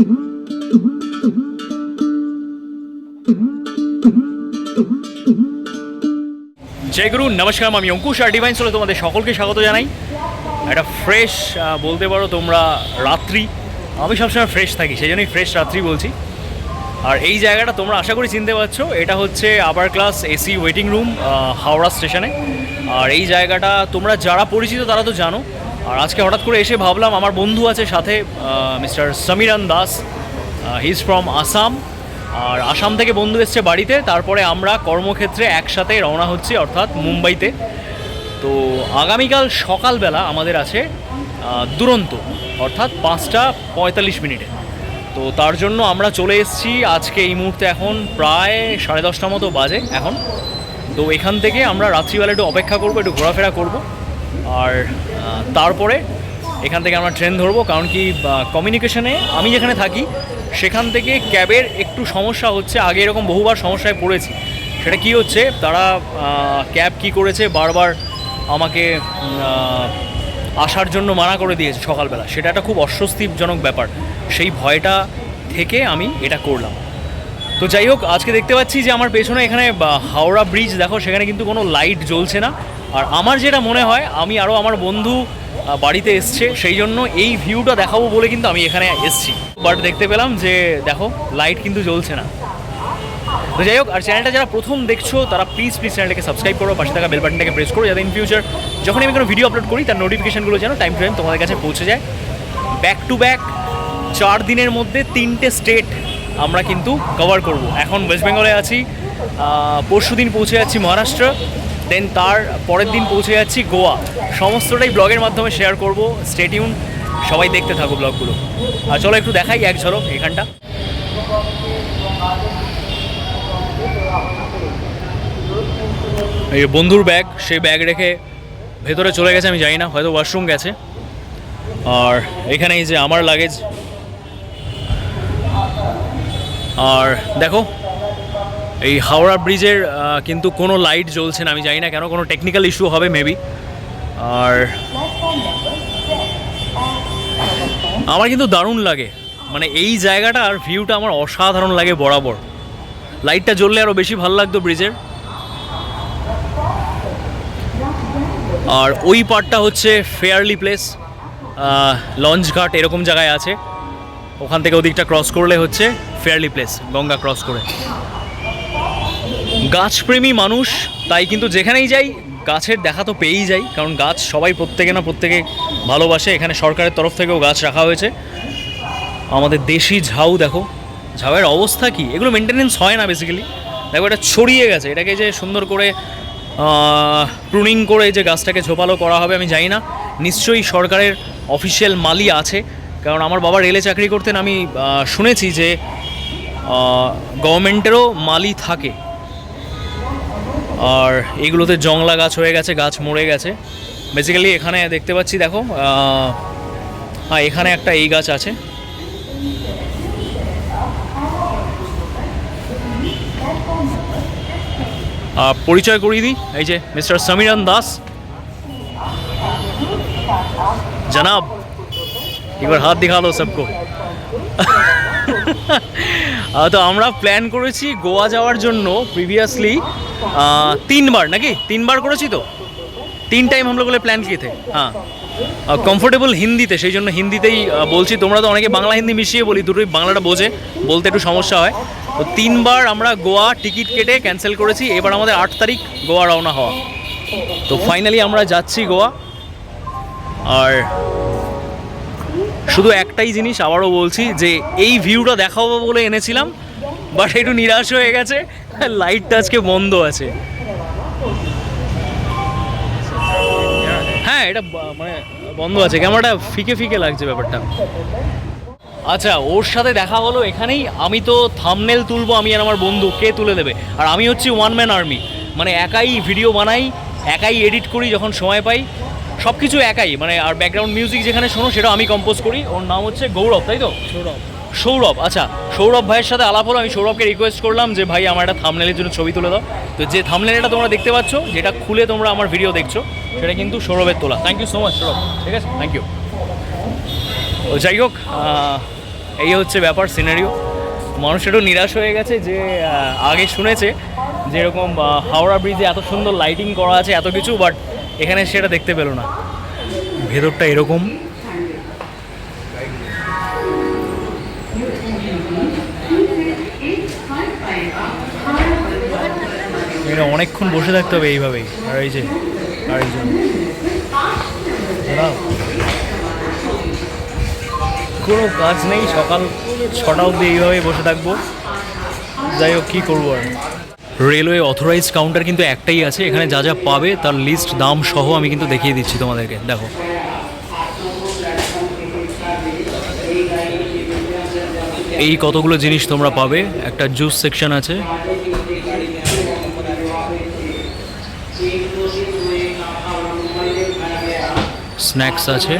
জয় গুরু, নমস্কার, আমি অঙ্কুশ আর ডিভাইন সোলে তোমাদের সকলকে স্বাগত জানাই। একটা ফ্রেশ বলতে পারো তোমরা রাত্রি। আমি সবসময় ফ্রেশ থাকি সেই জন্যই ফ্রেশ রাত্রি বলছি। আর এই জায়গাটা তোমরা আশা করি চিনতে পারছ, এটা হচ্ছে upper class AC waiting room Howrah স্টেশনে আর এই জায়গাটা তোমরা যারা পরিচিত তারা তো জানো আর আজকে হঠাৎ করে এসে ভাবলাম, আমার বন্ধু আছে সাথে mister Samiran Das. He is from Assam আর আসাম থেকে বন্ধু এসছে বাড়িতে, তারপরে আমরা কর্মক্ষেত্রে একসাথে রওনা হচ্ছি, অর্থাৎ মুম্বাইতে। তো আগামীকাল সকালবেলা আমাদের আছে দুরন্ত, অর্থাৎ পাঁচটা পঁয়তাল্লিশ মিনিটে। তো তার জন্য আমরা চলে এসেছি আজকে এই মুহূর্তে এখন প্রায় সাড়ে দশটা মতো বাজে এখন। তো এখান থেকে আমরা রাত্রিবেলা একটু অপেক্ষা করব, একটু ঘোরাফেরা করব। আর তারপরে এখান থেকে আমরা ট্রেন ধরবো, কারণ কি কমিউনিকেশনে আমি যেখানে থাকি, সেখান থেকে ক্যাবের একটু সমস্যা হচ্ছে। আগে এরকম বহুবার সমস্যায় পড়েছি। সেটা কি হচ্ছে, তারা ক্যাব কি করেছে, বারবার আমাকে আসার জন্য মানা করে দিয়েছে সকালবেলা। সেটা একটা খুব অস্বস্তিজনক ব্যাপার। সেই ভয়টা থেকে আমি এটা করলাম। তো যাই হোক, আজকে দেখতে পাচ্ছি যে আমার পেছনে এখানে হাওড়া ব্রিজ, দেখো সেখানে কিন্তু কোনো লাইট জ্বলছে না। আর আমার যেটা মনে হয়, আমি আরও আমার বন্ধু বাড়িতে এসছে, সেই জন্য এই ভিউটা দেখাবো বলে কিন্তু আমি এখানে এসছি। বাট দেখতে পেলাম যে, দেখো, লাইট কিন্তু জ্বলছে না। তো যাই হোক, আর চ্যানেলটা যারা প্রথম দেখছ, তারা প্লিজ প্লিজ চ্যানেলটাকে সাবস্ক্রাইব করো, পাশে থাকা বেল বাটনটাকে প্রেস করো, যাতে ইন ফিউচার যখন আমি কোনো ভিডিও আপলোড করি, তার নোটিফিকেশনগুলো যেন টাইম টু টাইম তোমাদের কাছে পৌঁছে যায়। ব্যাক টু ব্যাক চার দিনের মধ্যে তিনটে স্টেট আমরা কিন্তু কভার করব। এখন ওয়েস্ট বেঙ্গলে আছি পরশু দিন পৌঁছে যাচ্ছি মহারাষ্ট্র দেন তার পরের দিন পৌঁছে যাচ্ছি গোয়া সমস্তটাই ব্লগের মাধ্যমে শেয়ার করব স্টেটিউন সবাই দেখতে থাকো ব্লগগুলো আর চলো একটু দেখাই এক ঝলক এখানটা। এই বন্ধুর ব্যাগ সেই ব্যাগ রেখে ভেতরে চলে গেছে, আমি জানি না, হয়তো ওয়াশরুম গেছে। আর এখানে এই যে আমার লাগেজ আর দেখো, এই হাওড়া ব্রিজের কিন্তু কোনো লাইট জ্বলছে না, আমি জানি না কেন, কোনো টেকনিক্যাল ইস্যু হবে মেবি আর আমার কিন্তু দারুণ লাগে। মানে এই জায়গাটা আর ভিউটা আমার অসাধারণ লাগে বরাবর। লাইটটা জ্বললে আরও বেশি ভালো লাগতো ব্রিজের। আর ওই পার্টটা হচ্ছে ফেয়ারলি প্লেস লঞ্চ ঘাট এরকম জায়গায় আছে। ওখান থেকে ওদিকটা ক্রস করলে হচ্ছে ফেয়ারলি প্লেস গঙ্গা ক্রস করে। গাছপ্রেমী মানুষ, তাই কিন্তু যেখানেই যাই, গাছের দেখা তো পেয়েই যাই, কারণ গাছ সবাই প্রত্যেকে না প্রত্যেকে ভালোবাসে, এখানে সরকারের তরফ থেকেও গাছ রাখা হয়েছে। আমাদের দেশি ঝাউ দেখো, ঝাউয়ের অবস্থা কি? এগুলো মেনটেনেন্স হয় না বেসিক্যালি দেখো এটা ছড়িয়ে গেছে, এটাকে যে সুন্দর করে প্রুনিং করে যে গাছটাকে ঝোপালো করা হবে আমি জানি না। নিশ্চয়ই সরকারের অফিসিয়াল মালি আছে, কারণ আমার বাবা রেলে চাকরি করতেন, আমি শুনেছি যে গভর্নমেন্টেরও মালি থাকে। আর এগুলোতে জংলা গাছ হয়ে গেছে, গাছ মরে গেছে। বেসিক্যালি এখানে দেখতে পাচ্ছি, দেখো হ্যাঁ এখানে একটা এই গাছ আছে। পরিচয় করিয়ে দিই, এই যে মিস্টার সমীরন দাস। জনাব এবার হাত দিখা দো সবকো। তো আমরা প্ল্যান করেছি গোয়া যাওয়ার জন্য প্রিভিয়াসলি তিনবার নাকি? তিনবার করেছি তো? তিন টাইম আমরা বলে প্ল্যান কিয়ে হ্যাঁ। কমফোর্টেবল হিন্দিতে, সেই জন্য হিন্দিতেই বলছি। তোমরা তো অনেকে বাংলা, হিন্দি মিশিয়ে বলি, দুটোই বাংলাটা বোঝে, বলতে একটু সমস্যা হয়। তো তিনবার আমরা গোয়া টিকিট কেটে ক্যান্সেল করেছি। এবার আমাদের আট তারিখ গোয়া রওনা হওয়া। তো ফাইনালি আমরা যাচ্ছি গোয়া। আর শুধু একটাই জিনিস আবারও বলছি যে এই ভিউটা দেখাবো বলে এনেছিলাম বাট একটু নিরাশ হয়ে গেছে লাইটটা আজকে বন্ধ আছে। হ্যাঁ এটা মানে বন্ধ আছে, ক্যামেরাটা ফিকে ফিকে লাগছে ব্যাপারটা। আচ্ছা ওর সাথে দেখা হলো এখানেই, আমি তো থামনেল তুলবো, আমি আর আমার বন্ধু, কে তুলে দেবে? আর আমি হচ্ছি ওয়ান ম্যান আর্মি মানে একাই ভিডিও বানাই, একাই এডিট করি যখন সময় পাই। সব কিছু একাই মানে আর ব্যাকগ্রাউন্ড মিউজিক যেখানে শোনো সেটা আমি কম্পোজ করি। ওর নাম হচ্ছে গৌরব তাই তো? সৌরভ। সৌরভ আচ্ছা। সৌরভ ভাইয়ের সাথে আলাপ হলো আমি সৌরভকে রিকোয়েস্ট করলাম যে ভাই আমার একটা থামনেলের জন্য ছবি তুলে দাও। তো যে থামনেলটা তোমরা দেখতে পাচ্ছ যেটা খুলে তোমরা আমার ভিডিও দেখছ সেটা কিন্তু সৌরভের তোলা। Thank you so much Sourav. ঠিক আছে? থ্যাংক ইউ ও যাই হোক এই হচ্ছে ব্যাপার সিনারিও মানুষ একটু নিরাশ হয়ে গেছে যে আগে শুনেছে যে এরকম আহ, হাওড়া ব্রিজে এত সুন্দর লাইটিং করা আছে এত কিছু বাট এখানে সেটা দেখতে পেল না। ভেতরটা এরকম। এটা অনেকক্ষণ বসে থাকতে হবে এইভাবেই। আর এই যে আর এই কোনো কাজ নেই, সকাল ছটা অবধি এইভাবেই বসে থাকব। যাই হোক, কী করব আর? রেলওয়ে অথরাইজ কাউন্টার কিন্তু একটাই আছে, এখানে যা যা পাবে তার লিস্ট দাম সহ আমি কিন্তু দেখিয়ে দিচ্ছি তোমাদেরকে, দেখো। এই কতগুলো জিনিস তোমরা পাবে, একটা জুস সেকশন আছে। স্ন্যাক্স আছে।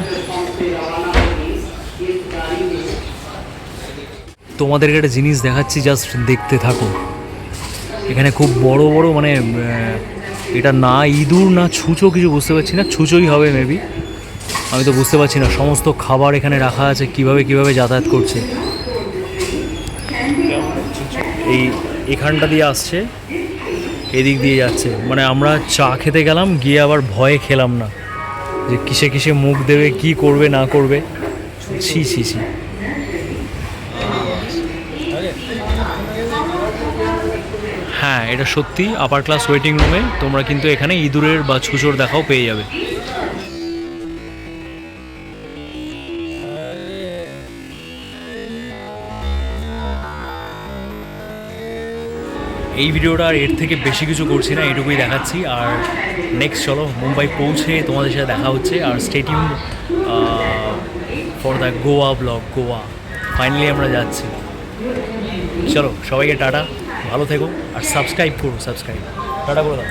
তোমাদেরকে একটা জিনিস দেখাচ্ছি জাস্ট দেখতে থাকো। এখানে খুব বড় বড় মানে এটা না ইঁদুর, না ছুঁচো কিছু বুঝতে পারছি না। ছুঁচোই হবে মেবি আমি তো বুঝতে পারছি না, সমস্ত খাবার এখানে রাখা আছে, কীভাবে কীভাবে যাতায়াত করছে। এই এখানটা দিয়ে আসছে, এদিক দিয়ে যাচ্ছে। মানে আমরা চা খেতে গেলাম, গিয়ে আবার ভয়ে খেলাম না। যে কিসে কিসে মুখ দেবে, কি করবে, না করবে। ছি ছি ছি। হ্যাঁ এটা সত্যি আপার ক্লাস ওয়েটিং রুমে তোমরা কিন্তু এখানে ইঁদুরের বা ছুচোর দেখাও পেয়ে যাবে। এই ভিডিওটা আর এর থেকে বেশি কিছু করছি না, এটুকুই দেখাচ্ছি। আর নেক্সট চলো, মুম্বাই পৌঁছে তোমাদের সাথে দেখা হচ্ছে। আর stay tuned for the Goa blog Goa finally আমরা যাচ্ছি। চলো, সবাইকে টাটা। ভালো থেকো আর সাবস্ক্রাইব করুন সাবস্ক্রাইব। টাটা করে দাও।